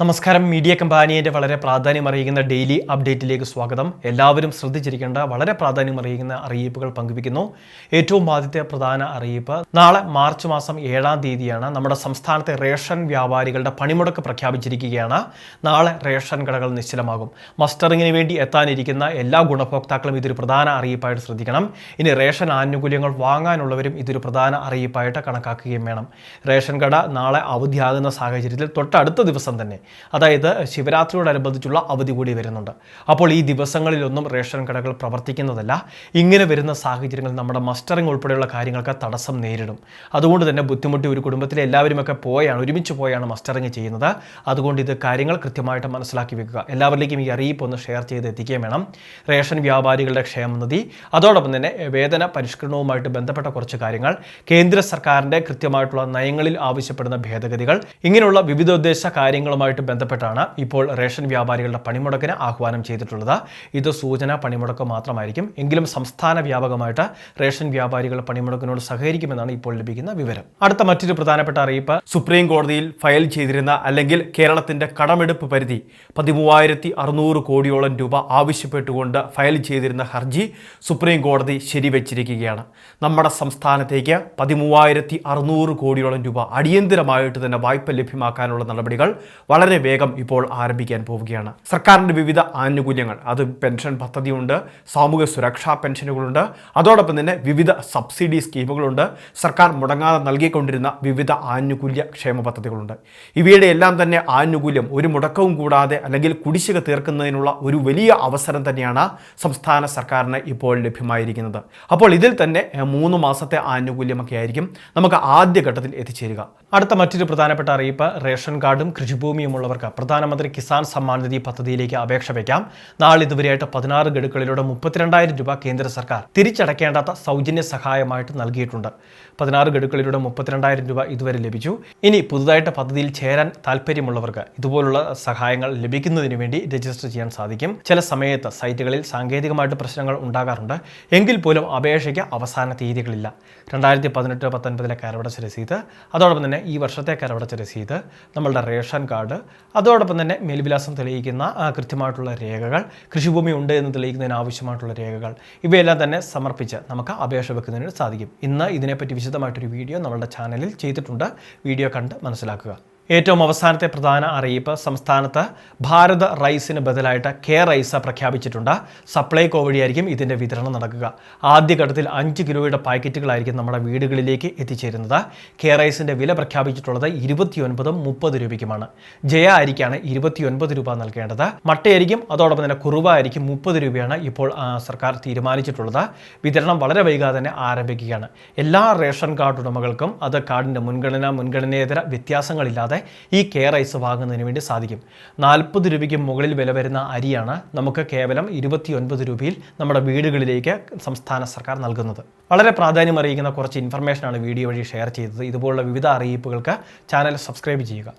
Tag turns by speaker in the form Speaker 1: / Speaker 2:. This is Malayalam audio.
Speaker 1: നമസ്കാരം. മീഡിയ കമ്പാനിയുടെ വളരെ പ്രാധാന്യം അറിയിക്കുന്ന ഡെയിലി അപ്ഡേറ്റിലേക്ക് സ്വാഗതം. എല്ലാവരും ശ്രദ്ധിച്ചിരിക്കേണ്ട വളരെ പ്രാധാന്യം അറിയിക്കുന്ന അറിയിപ്പുകൾ പങ്കുവയ്ക്കുന്നു. ഏറ്റവും ആദ്യത്തെ പ്രധാന അറിയിപ്പ് നാളെ മാർച്ച് മാസം ഏഴാം തീയതിയാണ് നമ്മുടെ സംസ്ഥാനത്തെ റേഷൻ വ്യാപാരികളുടെ പണിമുടക്ക് പ്രഖ്യാപിച്ചിരിക്കുകയാണ്. നാളെ റേഷൻ കടകൾ നിശ്ചലമാകും. മസ്റ്ററിങ്ങിന് വേണ്ടി എത്താനിരിക്കുന്ന എല്ലാ ഗുണഭോക്താക്കളും ഇതൊരു പ്രധാന അറിയിപ്പായിട്ട് ശ്രദ്ധിക്കണം. ഇനി റേഷൻ ആനുകൂല്യങ്ങൾ വാങ്ങാനുള്ളവരും ഇതൊരു പ്രധാന അറിയിപ്പായിട്ട് കണക്കാക്കുകയും വേണം. റേഷൻ കട നാളെ അവധിയാകുന്ന സാഹചര്യത്തിൽ തൊട്ടടുത്ത ദിവസം തന്നെ അതായത് ശിവരാത്രിയോടനുബന്ധിച്ചുള്ള അവധി കൂടി വരുന്നുണ്ട്. അപ്പോൾ ഈ ദിവസങ്ങളിലൊന്നും റേഷൻ കടകൾ പ്രവർത്തിക്കുന്നതല്ല. ഇങ്ങനെ വരുന്ന സാഹചര്യങ്ങൾ നമ്മുടെ മസ്റ്ററിംഗ് ഉൾപ്പെടെയുള്ള കാര്യങ്ങൾക്ക് തടസ്സം നേരിടും. അതുകൊണ്ട് തന്നെ ബുദ്ധിമുട്ടി ഒരു കുടുംബത്തിലെ എല്ലാവരുമൊക്കെ പോയാണ് ഒരുമിച്ച് പോയാണ് മസ്റ്ററിംഗ് ചെയ്യുന്നത്. അതുകൊണ്ട് ഇത് കാര്യങ്ങൾ കൃത്യമായിട്ട് മനസ്സിലാക്കി വെക്കുക. എല്ലാവരിലേക്കും ഈ അറിയിപ്പ് ഒന്ന് ഷെയർ ചെയ്ത് എത്തിക്കുകയും വേണം. റേഷൻ വ്യാപാരികളുടെ ക്ഷേമനിധി അതോടൊപ്പം തന്നെ വേതന പരിഷ്കരണവുമായിട്ട് ബന്ധപ്പെട്ട കുറച്ച് കാര്യങ്ങൾ കേന്ദ്ര സർക്കാരിന്റെ കൃത്യമായിട്ടുള്ള നയങ്ങളിൽ ആവശ്യപ്പെടുന്ന ഭേദഗതികൾ ഇങ്ങനെയുള്ള വിവിധോദ്ദേശ കാര്യങ്ങളുമായിട്ട് ബന്ധപ്പെട്ടാണ് ഇപ്പോൾ റേഷൻ വ്യാപാരികളുടെ പണിമുടക്കിന് ആഹ്വാനം ചെയ്തിട്ടുള്ളത്. ഇത് സൂചന പണിമുടക്ക് മാത്രമായിരിക്കും. എങ്കിലും സംസ്ഥാന വ്യാപകമായിട്ട് റേഷൻ വ്യാപാരികൾ പണിമുടക്കിനോട് സഹകരിക്കുമെന്നാണ് ഇപ്പോൾ ലഭിക്കുന്ന വിവരം. അടുത്ത മറ്റൊരു പ്രധാനപ്പെട്ട അറിയിപ്പ്. സുപ്രീം കോടതിയിൽ ഫയൽ ചെയ്തിരുന്ന അല്ലെങ്കിൽ കേരളത്തിന്റെ കടമെടുപ്പ് പരിധി പതിമൂവായിരത്തി അറുന്നൂറ് കോടിയോളം രൂപ ആവശ്യപ്പെട്ടുകൊണ്ട് ഫയൽ ചെയ്തിരുന്ന ഹർജി സുപ്രീം കോടതി ശരിവച്ചിരിക്കുകയാണ്. നമ്മുടെ സംസ്ഥാനത്തേക്ക് പതിമൂവായിരത്തി അറുന്നൂറ് കോടിയോളം രൂപ അടിയന്തരമായിട്ട് തന്നെ വായ്പ ലഭ്യമാക്കാനുള്ള നടപടികൾ വളരെ വേഗം ഇപ്പോൾ ആരംഭിക്കാൻ പോവുകയാണ്. സർക്കാരിന്റെ വിവിധ ആനുകൂല്യങ്ങൾ അത് പെൻഷൻ പദ്ധതിയുണ്ട് സാമൂഹ്യ സുരക്ഷാ പെൻഷനുകളുണ്ട് അതോടൊപ്പം തന്നെ വിവിധ സബ്സിഡി സ്കീമുകളുണ്ട് സർക്കാർ മുടങ്ങാതെ നൽകിക്കൊണ്ടിരുന്ന വിവിധ ആനുകൂല്യ ക്ഷേമ പദ്ധതികളുണ്ട്. ഇവയുടെ എല്ലാം തന്നെ ആനുകൂല്യം ഒരു മുടക്കവും കൂടാതെ അല്ലെങ്കിൽ കുടിശ്ശിക തീർക്കുന്നതിനുള്ള ഒരു വലിയ അവസരം തന്നെയാണ് സംസ്ഥാന സർക്കാരിന് ഇപ്പോൾ ലഭ്യമായിരിക്കുന്നത്. അപ്പോൾ ഇതിൽ തന്നെ മൂന്ന് മാസത്തെ ആനുകൂല്യമൊക്കെ ആയിരിക്കും നമുക്ക് ആദ്യഘട്ടത്തിൽ എത്തിച്ചേരുക. അടുത്ത മറ്റൊരു പ്രധാനപ്പെട്ട അറിയിപ്പ് റേഷൻ കാർഡും കൃഷിഭൂമിയുമുള്ളവർക്ക് പ്രധാനമന്ത്രി കിസാൻ സമ്മാൻ നിധി പദ്ധതിയിലേക്ക് അപേക്ഷ വയ്ക്കാം നാളെ ഇതുവരെയായിട്ട് പതിനാറ് ഗഡുക്കളിലൂടെ മുപ്പത്തിരണ്ടായിരം രൂപ കേന്ദ്ര സർക്കാർ തിരിച്ചടയ്ക്കേണ്ടാത്ത സൗജന്യ സഹായമായിട്ട് നൽകിയിട്ടുണ്ട്. പതിനാറ് ഗഡുക്കളിലൂടെ മുപ്പത്തിരണ്ടായിരം രൂപ ഇതുവരെ ലഭിച്ചു. ഇനി പുതുതായിട്ട് പദ്ധതിയിൽ ചേരാൻ താല്പര്യമുള്ളവർക്ക് ഇതുപോലുള്ള സഹായങ്ങൾ ലഭിക്കുന്നതിന് വേണ്ടി രജിസ്റ്റർ ചെയ്യാൻ സാധിക്കും. ചില സമയത്ത് സൈറ്റുകളിൽ സാങ്കേതികമായിട്ട് പ്രശ്നങ്ങൾ ഉണ്ടാകാറുണ്ട്. എങ്കിൽ പോലും അപേക്ഷയ്ക്ക് അവസാന തീയതികളില്ല. രണ്ടായിരത്തി പതിനെട്ട് പത്തൊൻപതിലെ കരവടച്ച രസീത്. അതോടൊപ്പം തന്നെ ഈ വർഷത്തെ കരവടച്ച രസീത്. നമ്മളുടെ റേഷൻ കാർഡ് അതോടൊപ്പം തന്നെ മേൽവിലാസം തെളിയിക്കുന്ന കൃത്യമായിട്ടുള്ള രേഖകൾ കൃഷിഭൂമി ഉണ്ട് എന്ന് തെളിയിക്കുന്നതിന് ആവശ്യമായിട്ടുള്ള രേഖകൾ ഇവയെല്ലാം തന്നെ സമർപ്പിച്ച് നമുക്ക് അപേക്ഷ വെക്കുന്നതിന് സാധിക്കും. ഇന്ന് ഇതിനെപ്പറ്റി വിശദമായിട്ടൊരു വീഡിയോ നമ്മളുടെ ചാനലിൽ ചെയ്തിട്ടുണ്ട്. വീഡിയോ കണ്ട് മനസ്സിലാക്കുക. ഏറ്റവും അവസാനത്തെ പ്രധാന അറിയിപ്പ് സംസ്ഥാനത്ത് ഭാരത് റൈസിന് ബദലായിട്ട് കെ റൈസ പ്രഖ്യാപിച്ചിട്ടുണ്ട്. സപ്ലൈകോ വഴിയായിരിക്കും ഇതിന്റെ വിതരണം നടക്കുക. ആദ്യഘട്ടത്തിൽ അഞ്ച് കിലോയുടെ പാക്കറ്റുകളായിരിക്കും നമ്മുടെ വീടുകളിലേക്ക് എത്തിച്ചേരുന്നത്. കെ റൈസിന്റെ വില പ്രഖ്യാപിച്ചിട്ടുള്ളത് ഇരുപത്തിയൊൻപതും മുപ്പത് രൂപയ്ക്കുമാണ്. ജയ അരിക്കാണ് ഇരുപത്തിയൊൻപത് രൂപ നൽകേണ്ടത്. മട്ടയരിക്കും അതോടൊപ്പം തന്നെ കുറുവ അരിക്കും മുപ്പത് രൂപയാണ് ഇപ്പോൾ സർക്കാർ തീരുമാനിച്ചിട്ടുള്ളത്. വിതരണം വളരെ വൈകാതെ തന്നെ ആരംഭിക്കുകയാണ്. എല്ലാ റേഷൻ കാർഡ് ഉടമകൾക്കും അത് കാർഡിന്റെ മുൻഗണന മുൻഗണനേതര വ്യത്യാസങ്ങളില്ലാതെ ഈ കെ റൈസ് വാങ്ങുന്നതിന് വേണ്ടി സാധിക്കും. നാൽപ്പത് രൂപയ്ക്ക് മുകളിൽ വില വരുന്ന അരിയാണ് നമുക്ക് കേവലം ഇരുപത്തിയൊൻപത് രൂപയിൽ നമ്മുടെ വീടുകളിലേക്ക് സംസ്ഥാന സർക്കാർ നൽകുന്നത്. വളരെ പ്രാധാന്യം അറിയിക്കുന്ന കുറച്ച് ഇൻഫർമേഷനാണ് വീഡിയോ വഴി ഷെയർ ചെയ്തത്. ഇതുപോലുള്ള വിവിധ അറിയിപ്പുകൾക്ക് ചാനൽ സബ്സ്ക്രൈബ് ചെയ്യുക.